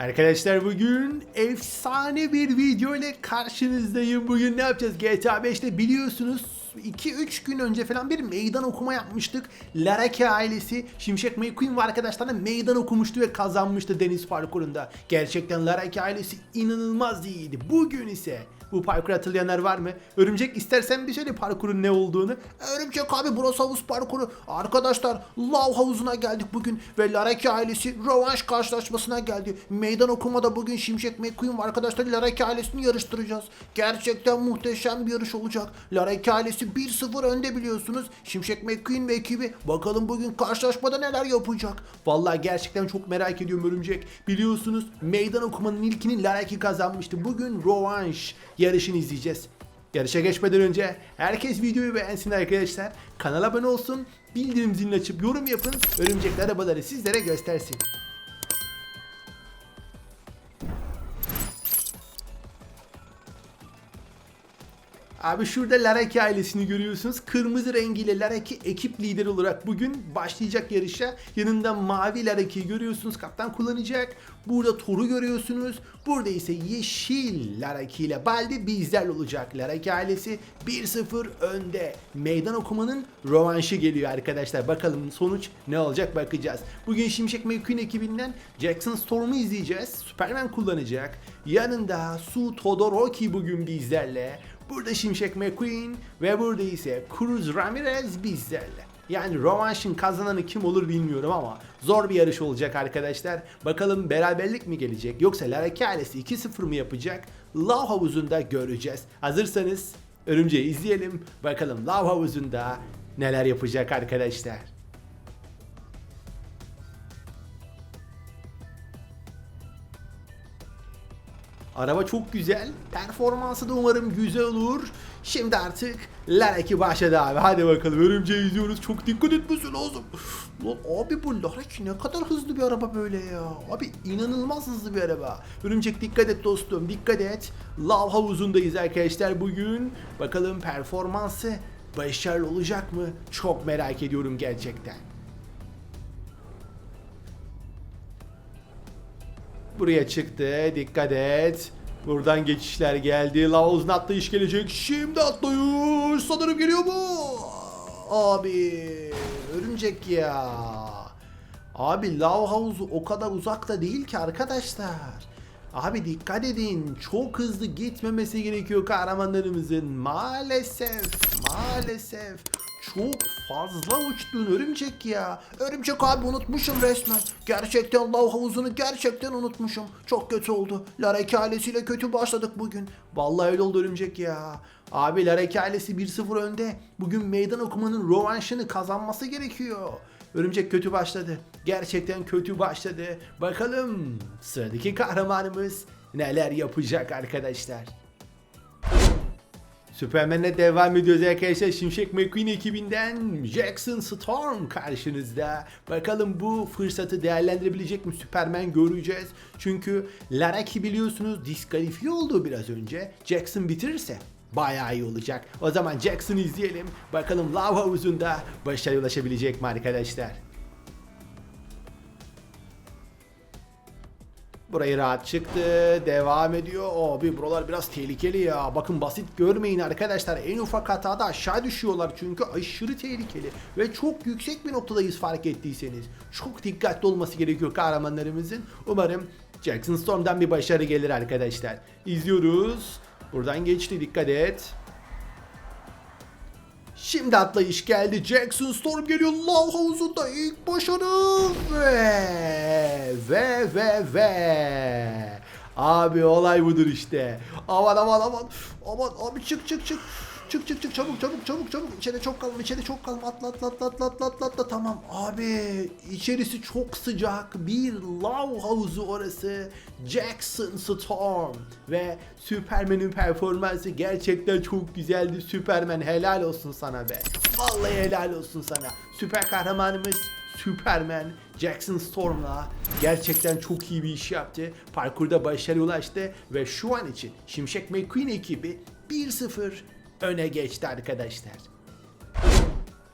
Arkadaşlar bugün efsane bir video ile karşınızdayım. Bugün ne yapacağız? GTA 5'te biliyorsunuz 2-3 gün önce falan bir meydan okuma yapmıştık. Laraki ailesi Şimşek McQueen ve arkadaşlarına meydan okumuştu ve kazanmıştı deniz parkurunda. Gerçekten Laraki ailesi inanılmaz iyiydi. Bugün ise bu parkuru hatırlayanlar var mı? Örümcek istersen bir söyle parkurun ne olduğunu. Örümcek abi burası havuz parkuru. Arkadaşlar lav havuzuna geldik bugün ve Laraki ailesi rövanş karşılaşmasına geldi. Meydan okumada bugün Şimşek McQueen ve arkadaşlar Laraki ailesini yarıştıracağız. Gerçekten muhteşem bir yarış olacak. Laraki ailesi 1-0 önde biliyorsunuz. Şimşek McQueen ve ekibi bakalım bugün karşılaşmada neler yapacak. Vallahi gerçekten çok merak ediyorum Örümcek. Biliyorsunuz meydan okumanın ilkini Laraki kazanmıştı. Bugün rövanş yarışını izleyeceğiz. Yarışa geçmeden önce herkes videoyu beğensin arkadaşlar. Kanala abone olsun, bildirim zilini açıp yorum yapın. Örümcekler arabaları sizlere göstersin. Abi şurada Laraki ailesini görüyorsunuz. Kırmızı rengiyle Laraki ekip lideri olarak bugün başlayacak yarışa. Yanında mavi Laraki'yi görüyorsunuz. Kaptan kullanacak. Burada Thor'u görüyorsunuz. Burada ise yeşil Laraki ile Baldi bizlerle olacak. Laraki ailesi 1-0 önde. Meydan okumanın rövanşı geliyor arkadaşlar. Bakalım sonuç ne olacak bakacağız. Bugün Şimşek McQueen ekibinden Jackson Storm'u izleyeceğiz. Superman kullanacak. Yanında Su Todoroki bugün bizlerle. Burada Şimşek McQueen ve burada ise Cruz Ramirez bizlerle. Yani rövanşın kazananı kim olur bilmiyorum ama zor bir yarış olacak arkadaşlar. Bakalım beraberlik mi gelecek yoksa Laraki ailesi 2-0 mı yapacak? Lav havuzunda göreceğiz. Hazırsanız Örümceği izleyelim. Bakalım lav havuzunda neler yapacak arkadaşlar. Araba çok güzel. Performansı da umarım güzel olur. Şimdi artık Laraki başladı abi. Hadi bakalım örümceği izliyoruz. Çok dikkat etmesi lazım. Lan abi bu Laraki ne kadar hızlı bir araba böyle ya. Abi inanılmaz hızlı bir araba. Örümcek dikkat et dostum dikkat et. Lav havuzundayız arkadaşlar bugün. Bakalım performansı başarılı olacak mı? Çok merak ediyorum gerçekten. Buraya çıktı. Dikkat et. Buradan geçişler geldi. Lavuzun atlayış gelecek. Şimdi atlıyor. Sanırım geliyor mu? Abi. Örümcek ya. Abi lav havuzu o kadar uzakta değil ki arkadaşlar. Abi dikkat edin. Çok hızlı gitmemesi gerekiyor kahramanlarımızın. Maalesef. Maalesef. Çok fazla uçtun örümcek ya. Örümcek abi unutmuşum resmen. Gerçekten lav havuzunu gerçekten unutmuşum. Çok kötü oldu. Larek ailesiyle kötü başladık bugün. Vallahi öyle oldu örümcek ya. Abi Larek ailesi 1-0 önde. Bugün meydan okumanın rövanşını kazanması gerekiyor. Örümcek kötü başladı. Gerçekten kötü başladı. Bakalım sıradaki kahramanımız neler yapacak arkadaşlar. Superman'le devam ediyoruz arkadaşlar. Şimşek McQueen ekibinden Jackson Storm karşınızda. Bakalım bu fırsatı değerlendirebilecek mi Superman göreceğiz. Çünkü Laraki biliyorsunuz diskalifiye oldu biraz önce. Jackson bitirirse bayağı iyi olacak. O zaman Jackson'ı izleyelim. Bakalım Lav Havuzu'nda başarıya ulaşabilecek mi arkadaşlar? Burayı rahat çıktı. Devam ediyor. Abi buralar biraz tehlikeli ya. Bakın basit görmeyin arkadaşlar. En ufak hatada aşağı düşüyorlar çünkü aşırı tehlikeli. Ve çok yüksek bir noktadayız fark ettiyseniz. Çok dikkatli olması gerekiyor kahramanlarımızın. Umarım Jackson Storm'dan bir başarı gelir arkadaşlar. İzliyoruz. Buradan geçti dikkat et. Şimdi atlayış geldi. Jackson Storm geliyor. Lav havuzunda ilk başarı. Ve ve ve ve. Abi olay budur işte. Aman aman aman. Aman abi çık çık çık. Çık çık çık çabuk çabuk çabuk çabuk. İçeride çok kalma içeride çok kalma. Atla atla atla atla atla atla atla. Tamam abi. içerisi çok sıcak. Bir lav havuzu orası. Jackson Storm. Ve Superman'in performansı gerçekten çok güzeldi. Superman helal olsun sana be. Vallahi helal olsun sana. Süper kahramanımız Superman Jackson Storm'la gerçekten çok iyi bir iş yaptı. Parkurda başarıya ulaştı ve şu an için Şimşek McQueen ekibi 1-0 öne geçti arkadaşlar.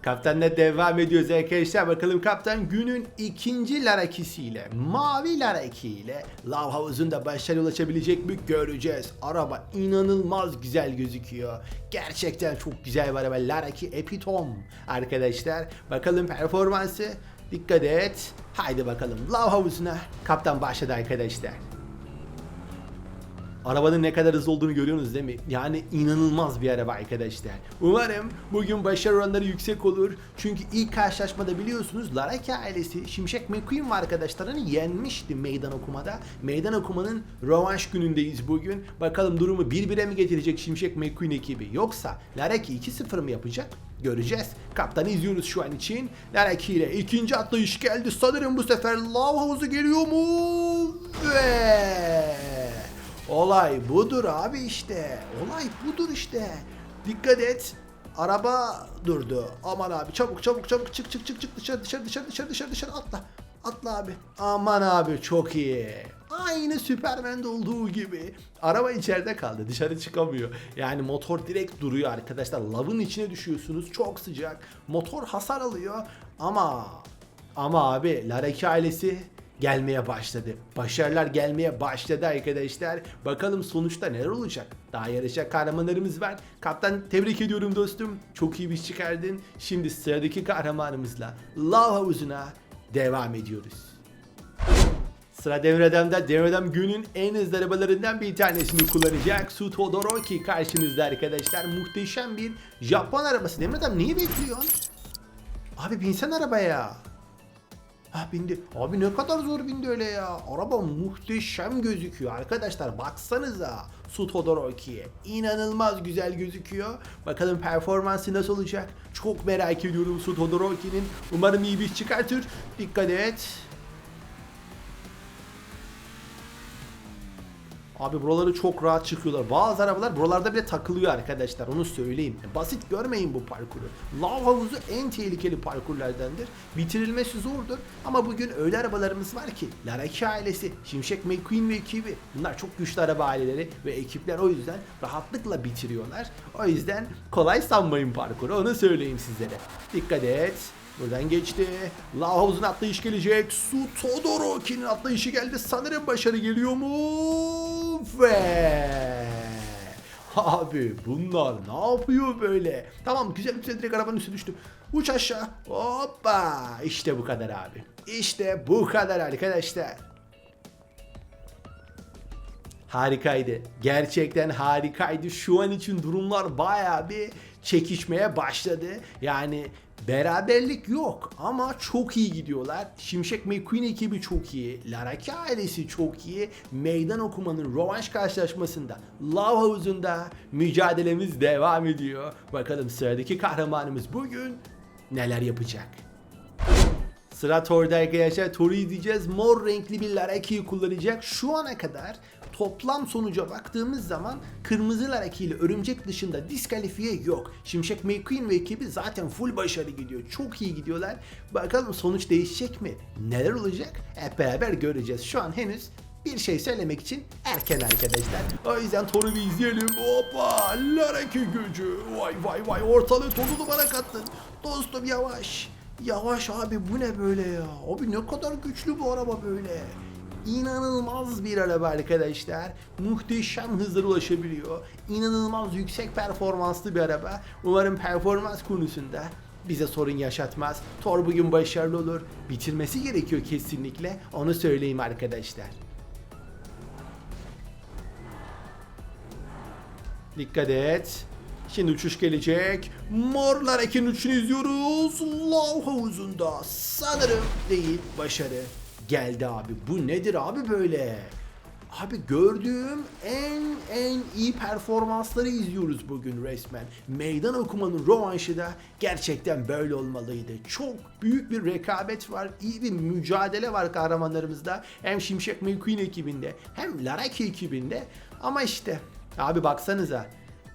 Kaptanla devam ediyoruz arkadaşlar. Bakalım kaptan günün ikinci larakisiyle, mavi laraki ile lav havuzunda başarıya ulaşabilecek mi göreceğiz. Araba inanılmaz güzel gözüküyor. Gerçekten çok güzel bir araba. Laraki Epitom arkadaşlar. Bakalım performansı. Dikkat et. Haydi bakalım lav havuzuna. Kaptan başladı arkadaşlar. Arabanın ne kadar hızlı olduğunu görüyorsunuz değil mi? Yani inanılmaz bir araba arkadaşlar. Umarım bugün başarı oranları yüksek olur. Çünkü ilk karşılaşmada biliyorsunuz Laraki ailesi Şimşek McQueen ve arkadaşlarını yenmişti meydan okumada. Meydan okumanın rövanş günündeyiz bugün. Bakalım durumu 1-1'e mi getirecek Şimşek McQueen ekibi yoksa Laraki 2-0 mı yapacak? Göreceğiz. Kaptanı izliyoruz şu an için. Laraki ile ikinci atlayış geldi. Sanırım bu sefer lav havuzu geliyor mu? Ve Olay budur abi işte. Olay budur işte. Dikkat et. Araba durdu. Aman abi çabuk çabuk çabuk çık çık çık çık dışarı dışarı dışarı dışarı dışarı dışarı atla. Atla abi. Aman abi çok iyi. Aynı Superman'de olduğu gibi. Araba içeride kaldı. Dışarı çıkamıyor. Yani motor direkt duruyor arkadaşlar. Lavın içine düşüyorsunuz. Çok sıcak. Motor hasar alıyor. Ama ama abi Laraki ailesi gelmeye başladı. Başarılar gelmeye başladı arkadaşlar. Bakalım sonuçta neler olacak? Daha yarışacak kahramanlarımız var. Kaptan tebrik ediyorum dostum. Çok iyi bir iş çıkardın. Şimdi sıradaki kahramanımızla Lav Havuzu'na devam ediyoruz. Sıra Devredem'de Devredem günün en hızlı arabalarından bir tanesini kullanacak. Su Todoroki karşınızda arkadaşlar. Muhteşem bir Japon arabası. Devredem neyi bekliyorsun? Abi binsen arabaya. Ha bindi. Abi ne kadar zor bindi öyle ya. Araba muhteşem gözüküyor arkadaşlar. Baksanıza Su Todoroki'ye. İnanılmaz güzel gözüküyor. Bakalım performansı nasıl olacak? Çok merak ediyorum Su Todoroki'nin. Umarım iyi bir çıkartır. Dikkat et. Abi buraları çok rahat çıkıyorlar. Bazı arabalar buralarda bile takılıyor arkadaşlar. Onu söyleyeyim. Basit görmeyin bu parkuru. Lav havuzu en tehlikeli parkurlardandır. Bitirilmesi zordur. Ama bugün öyle arabalarımız var ki. Laraki ailesi, Şimşek McQueen ve ekibi. Bunlar çok güçlü araba aileleri ve ekipler o yüzden rahatlıkla bitiriyorlar. O yüzden kolay sanmayın parkuru. Onu söyleyeyim sizlere. Dikkat et. Buradan geçti. Lav havuzun atlayış gelecek. Su Todoroki'nin atlayışı geldi. Sanırım başarı geliyor mu? Ve... Abi bunlar ne yapıyor böyle? Tamam güzel güzel direkt arabanın üstüne düştüm. Uç aşağı. Hoppa. İşte bu kadar abi. İşte bu kadar arkadaşlar. Harikaydı. Gerçekten harikaydı. Şu an için durumlar bayağı bir çekişmeye başladı. Yani beraberlik yok ama çok iyi gidiyorlar. Şimşek McQueen ekibi çok iyi. Laraki ailesi çok iyi. Meydan okumanın rövanş karşılaşmasında Lav Havuzu'nda mücadelemiz devam ediyor. Bakalım sıradaki kahramanımız bugün neler yapacak? Sıra Thor'da arkadaşlar. Thor'u izleyeceğiz. Mor renkli bir Laraki'yi kullanacak. Şu ana kadar toplam sonuca baktığımız zaman kırmızı Laraki ile örümcek dışında diskalifiye yok. Şimşek McQueen ve ekibi zaten full başarı gidiyor. Çok iyi gidiyorlar. Bakalım sonuç değişecek mi? Neler olacak? Hep beraber göreceğiz. Şu an henüz bir şey söylemek için erken arkadaşlar. O yüzden Thor'u bir izleyelim. Hoppa! Laraki gücü. Vay vay vay ortalığı tozunu bana kattın. Dostum yavaş. Yavaş abi bu ne böyle ya? Abi ne kadar güçlü bu araba böyle. İnanılmaz bir araba arkadaşlar. Muhteşem hızlara ulaşabiliyor. İnanılmaz yüksek performanslı bir araba. Umarım performans konusunda bize sorun yaşatmaz. Thor bugün başarılı olur. Bitirmesi gerekiyor kesinlikle. Onu söyleyeyim arkadaşlar. Dikkat et. Şimdi uçuş gelecek. Morlar ekin uçuşunu izliyoruz. Lav havuzunda. Sanırım değil. Başarı geldi abi. Bu nedir abi böyle? Abi gördüğüm en en iyi performansları izliyoruz bugün resmen. Meydan okumanın rövanşı da gerçekten böyle olmalıydı. Çok büyük bir rekabet var, iyi bir mücadele var kahramanlarımızda. Hem Şimşek McQueen ekibinde hem Laraki ekibinde. Ama işte abi baksanıza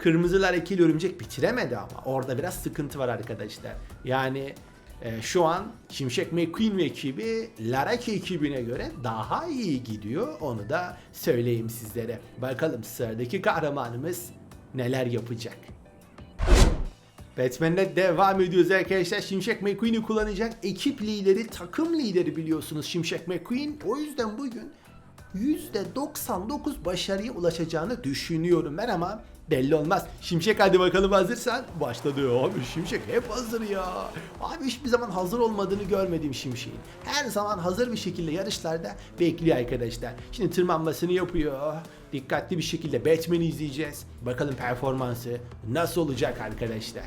Kırmızılar ekili örümcek bitiremedi ama orada biraz sıkıntı var arkadaşlar. Yani e, şu an Şimşek McQueen ve ekibi Laraki ekibine göre daha iyi gidiyor. Onu da söyleyeyim sizlere. Bakalım sıradaki kahramanımız neler yapacak. Batman'le devam ediyoruz arkadaşlar. Şimşek McQueen'i kullanacak ekip lideri, takım lideri biliyorsunuz Şimşek McQueen. O yüzden bugün %99 başarıya ulaşacağını düşünüyorum ben ama belli olmaz. Şimşek hadi bakalım hazırsan. Başladı abi Şimşek hep hazır ya. Abi hiçbir zaman hazır olmadığını görmedim Şimşek'in. Her zaman hazır bir şekilde yarışlarda bekliyor arkadaşlar. Şimdi tırmanmasını yapıyor. Dikkatli bir şekilde Batman'i izleyeceğiz. Bakalım performansı nasıl olacak arkadaşlar.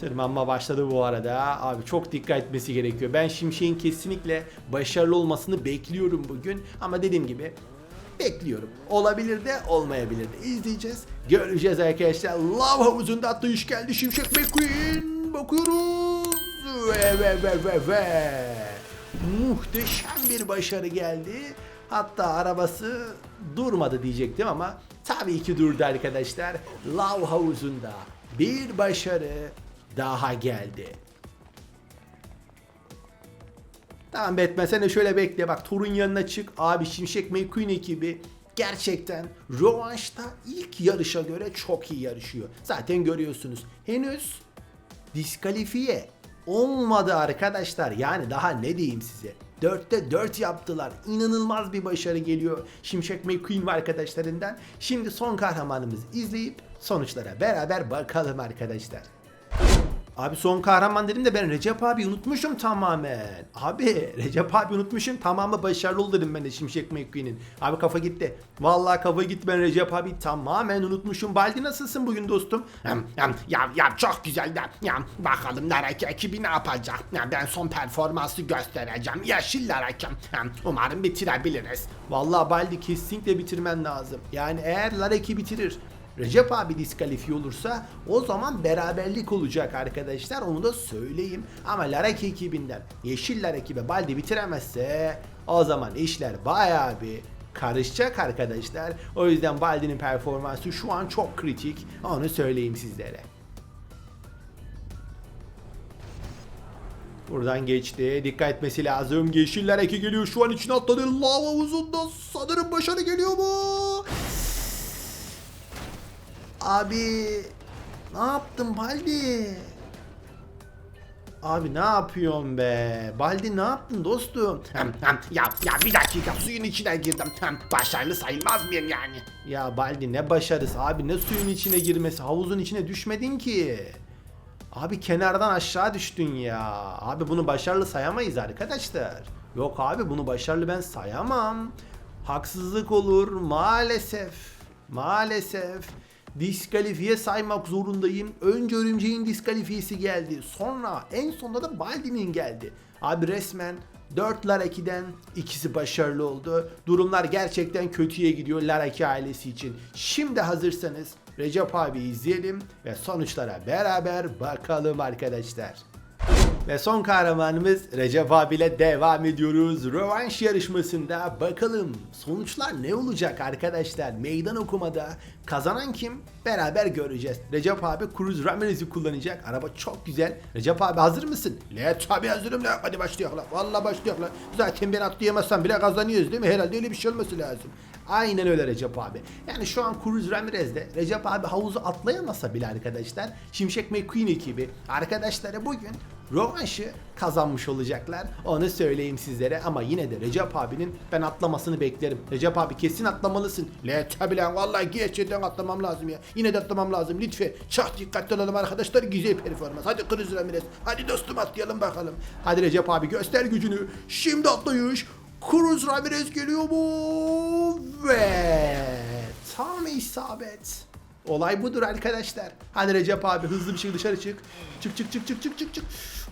Tırmanma başladı bu arada. Abi çok dikkat etmesi gerekiyor. Ben Şimşek'in kesinlikle başarılı olmasını bekliyorum bugün. Ama dediğim gibi bekliyorum. Olabilir de olmayabilir de. İzleyeceğiz. Göreceğiz arkadaşlar. Lav havuzunda atlayış geldi. Şimşek McQueen. Bakıyoruz. Ve ve ve ve ve. Muhteşem bir başarı geldi. Hatta arabası durmadı diyecektim ama tabii ki durdu arkadaşlar. Lav havuzunda bir başarı daha geldi. Tamam Batman sen de şöyle bekle bak Thor'un yanına çık. Abi Şimşek McQueen ekibi gerçekten rövanşta ilk yarışa göre çok iyi yarışıyor. Zaten görüyorsunuz. Henüz diskalifiye olmadı arkadaşlar. Yani daha ne diyeyim size. 4'te 4 yaptılar. İnanılmaz bir başarı geliyor Şimşek McQueen ve arkadaşlarından. Şimdi son kahramanımızı izleyip sonuçlara beraber bakalım arkadaşlar. Abi son kahraman dedim de ben Recep abi unutmuşum tamamen. Abi Recep abi unutmuşum tamamı başarılı oldu dedim ben de Şimşek McQueen'in. Abi kafa gitti. Vallahi kafa gitti ben Recep abi tamamen unutmuşum. Baldi nasılsın bugün dostum? Ya, ya çok güzel de ya, bakalım Naraki ekibi ne yapacak? Ya, ben son performansı göstereceğim. Yeşil Naraki. Hem, umarım bitirebiliriz. Vallahi Baldi kesinlikle bitirmen lazım. Yani eğer Lareki bitirir Recep abi diskalifiye olursa o zaman beraberlik olacak arkadaşlar onu da söyleyeyim. Ama Larek ekibinden Yeşiller ekibi Baldi bitiremezse o zaman işler bayağı bir karışacak arkadaşlar. O yüzden Baldi'nin performansı şu an çok kritik. Onu söyleyeyim sizlere. Buradan geçti. Dikkat etmesi lazım. Yeşiller eki geliyor. Şu an içine atladı. Lava havuzunda sanırım başarı geliyor mu? Abi ne yaptın Baldi? Abi ne yapıyorsun be? Baldi ne yaptın dostum? Ya, ya bir dakika suyun içine girdim. Başarılı sayılmaz mıyım yani? Ya Baldi ne başarısı abi ne suyun içine girmesi havuzun içine düşmedin ki. Abi kenardan aşağı düştün ya. Abi bunu başarılı sayamayız arkadaşlar. Yok abi bunu başarılı ben sayamam. Haksızlık olur maalesef. Maalesef. Diskalifiye saymak zorundayım. Önce örümceğin diskalifiyesi geldi. Sonra en sonunda da Baldi'nin geldi. Abi resmen 4 Laraki'den ikisi başarılı oldu. Durumlar gerçekten kötüye gidiyor Laraki ailesi için. Şimdi hazırsanız Recep abi izleyelim ve sonuçlara beraber bakalım arkadaşlar. Ve son kahramanımız Recep abiyle devam ediyoruz. Rövanş yarışmasında bakalım sonuçlar ne olacak arkadaşlar? Meydan okumada kazanan kim? Beraber göreceğiz. Recep abi Cruz Ramirez'i kullanacak. Araba çok güzel. Recep abi hazır mısın? Le tabi hazırım la. Hadi başlayalım la. Valla başlayalım la. Zaten ben atlayamazsam bile kazanıyoruz değil mi? Herhalde öyle bir şey olması lazım. Aynen öyle Recep abi. Yani şu an Cruz Ramirez'de Recep abi havuzu atlayamasa bile arkadaşlar Şimşek McQueen ekibi arkadaşları bugün rövanşı kazanmış olacaklar. Onu söyleyeyim sizlere ama yine de Recep abinin ben atlamasını beklerim. Recep abi kesin atlamalısın. Le tabi lan vallahi gerçekten atlamam lazım ya. Yine de atlamam lazım lütfen. Çok dikkatli olalım arkadaşlar. Güzel performans. Hadi Cruz Ramirez. Hadi dostum atlayalım bakalım. Hadi Recep abi göster gücünü. Şimdi atlayış. Cruz Ramirez geliyor mu? Ve tam isabet. Olay budur arkadaşlar. Hadi Recep abi hızlı bir şekilde dışarı çık. Çık çık çık çık çık çık çık.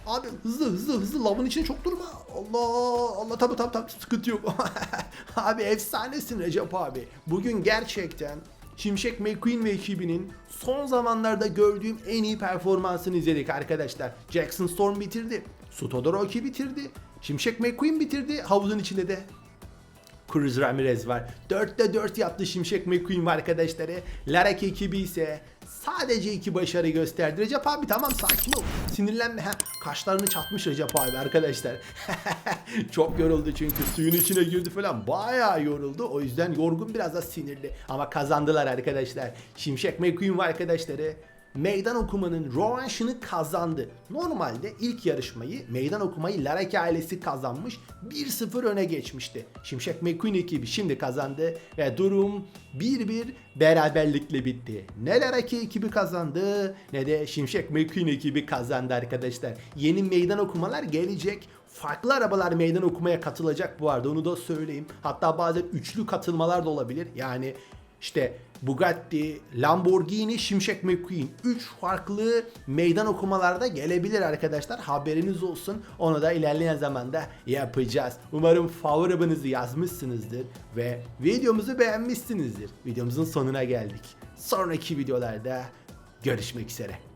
Abi hızlı hızlı hızlı lavın içine çok durma. Allah Allah tabi tabi tabi sıkıntı yok. abi efsanesin Recep abi. Bugün gerçekten Şimşek McQueen ve ekibinin son zamanlarda gördüğüm en iyi performansını izledik arkadaşlar. Jackson Storm bitirdi. Su Todoroki bitirdi. Şimşek McQueen bitirdi. Havuzun içinde de Cruz Ramirez var. 4'te 4 yaptı Şimşek McQueen arkadaşları. Larak ekibi ise sadece iki başarı gösterdi. Recep abi tamam sakin ol. Sinirlenme. Ha, kaşlarını çatmış Recep abi arkadaşlar. Çok yoruldu çünkü suyun içine girdi falan. Bayağı yoruldu. O yüzden yorgun biraz da sinirli. Ama kazandılar arkadaşlar. Şimşek McQueen arkadaşları meydan okumanın rövanşını kazandı. Normalde ilk yarışmayı meydan okumayı Laraki ailesi kazanmış 1-0 öne geçmişti. Şimşek McQueen ekibi şimdi kazandı ve durum 1-1 beraberlikle bitti. Ne Laraki ekibi kazandı ne de Şimşek McQueen ekibi kazandı arkadaşlar. Yeni meydan okumalar gelecek. Farklı arabalar meydan okumaya katılacak bu arada onu da söyleyeyim. Hatta bazen üçlü katılmalar da olabilir. Yani işte Bugatti, Lamborghini, Şimşek McQueen 3 farklı meydan okumalarda gelebilir arkadaşlar. Haberiniz olsun. Onu da ilerleyen zamanda yapacağız. Umarım favoribanızı yazmışsınızdır ve videomuzu beğenmişsinizdir. Videomuzun sonuna geldik. Sonraki videolarda görüşmek üzere.